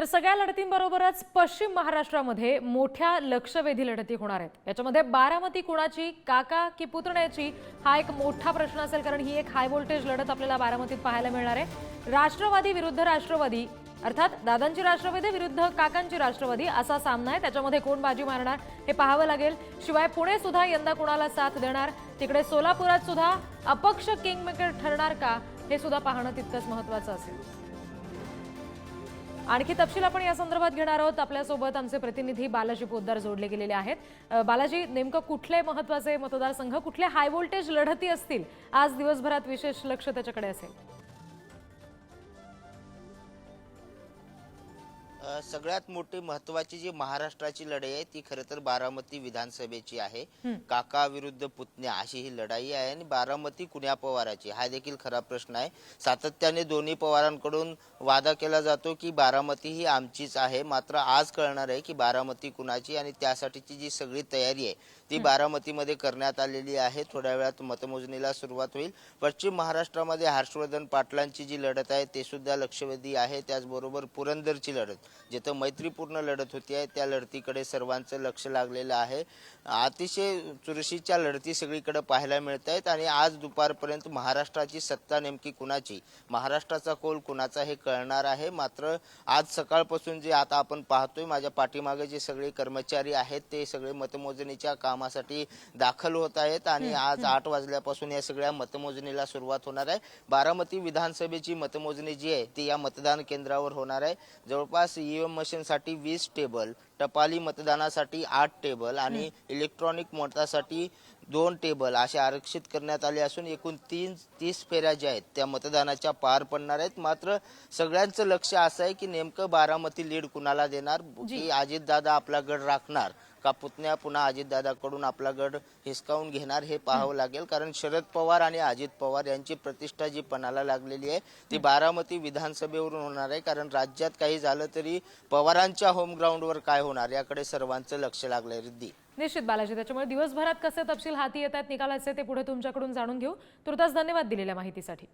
तर सगळ्या लढतींबरोबरच पश्चिम महाराष्ट्रामध्ये मोठ्या लक्षवेधी लढती होणार आहेत. याच्यामध्ये बारामती कुणाची काका की पुतण्याची हा एक मोठा प्रश्न असेल कारण ही एक हाय व्होल्टेज लढत आपल्याला बारामतीत पाहायला मिळणार आहे. राष्ट्रवादी विरुद्ध राष्ट्रवादी अर्थात दादांची राष्ट्रवादी विरुद्ध काकांची राष्ट्रवादी असा सामना आहे. त्याच्यामध्ये कोण बाजी मारणार हे पाहावं लागेल. शिवाय पुणे सुद्धा यंदा कोणाला साथ देणार तिकडे सोलापुरात सुद्धा अपक्ष किंगमेकर ठरणार का हे सुद्धा पाहणं तितकंच महत्वाचं असेल. आणखी तपशील आपण या संदर्भात घेणार आहोत. आपल्यासोबत आमचे प्रतिनिधी बालाजी पोद्दार जोडले गेलेले आहेत. बालाजी नेमकं कुठले महत्त्वाचे मतदारसंघ कुठले हाय व्होल्टेज लढती असतील? आज दिवसभरात विशेष लक्ष त्याच्याकडे असेल. सगळ्यात मोठी महत्वाची जी महाराष्ट्राची लढाई आहे ती खरं तर बारामती विधानसभेची आहे. काका विरुद्ध पुतण्या अशी ही लढाई आहे आणि बारामती कुण्या पवाराची हा देखील खरा प्रश्न आहे. सातत्याने दोन्ही पवारांकडून वादा केला जातो की बारामती ही आमचीच आहे. मात्र आज कळणार आहे की बारामती कुणाची आणि त्यासाठीची जी सगळी तयारी आहे ती बारामतीमध्ये करण्यात आलेली आहे. थोड्या वेळात मतमोजणीला सुरुवात होईल. पश्चिम महाराष्ट्रामध्ये हर्षवर्धन पाटलांची जी लढत आहे ते सुद्धा लक्षवेधी आहे. त्याचबरोबर पुरंदरची लढत. जिथं मैत्रीपूर्ण लढत होती आहे त्या लढतीकडे सर्वांचं लक्ष लागलेलं आहे. अतिशय चुरशीच्या लढती सगळीकडे पाहायला मिळत आहेत आणि आज दुपारपर्यंत महाराष्ट्राची सत्ता नेमकी कुणाची? महाराष्ट्राचा कोल कुणाचा हे कळणार आहे. मात्र आज सकाळपासून जे आता आपण पाहतोय माझ्या पाठीमागे जे सगळे कर्मचारी आहेत ते सगळे मतमोजणीच्या कामासाठी दाखल होत आहेत आणि आज आठ वाजल्यापासून या सगळ्या मतमोजणीला सुरुवात होणार आहे. बारामती विधानसभेची मतमोजणी जी आहे ती या मतदान केंद्रावर होणार आहे. जवळपास ईव्हीएम मशीनसाठी वीस टेबल टपाली मतदानासाठी आठ टेबल आणि इलेक्ट्रॉनिक मतदासाठी दोन टेबल असे आरक्षित करण्यात आले असून एकूण तीन तीस फेऱ्या ज्या आहेत त्या मतदानाच्या पार पडणार आहेत. मात्र सगळ्यांचं लक्ष असं आहे की नेमकं बारामती लीड कुणाला देणार? की अजितदादा आपला गड राखणार? का पुतण्या पुन्हा अजितदादाकडून आपला गड हिसकावून घेणार हे पाहावं लागेल. कारण शरद पवार आणि अजित पवार यांची प्रतिष्ठा जी पणाला लागलेली आहे ती बारामती विधानसभेवरून होणार आहे. कारण राज्यात काही झालं तरी पवारांच्या होम ग्राउंडवर काय होणार याकडे सर्वांचं लक्ष लागलंय रिद्धी. निश्चित बालाजी त्याच्यामुळे दिवसभरात कसे तपशील हाती येत आहेत निकालाचे ते पुढे तुमच्याकडून जाणून घेऊ. तुर्तास धन्यवाद दिलेल्या माहितीसाठी.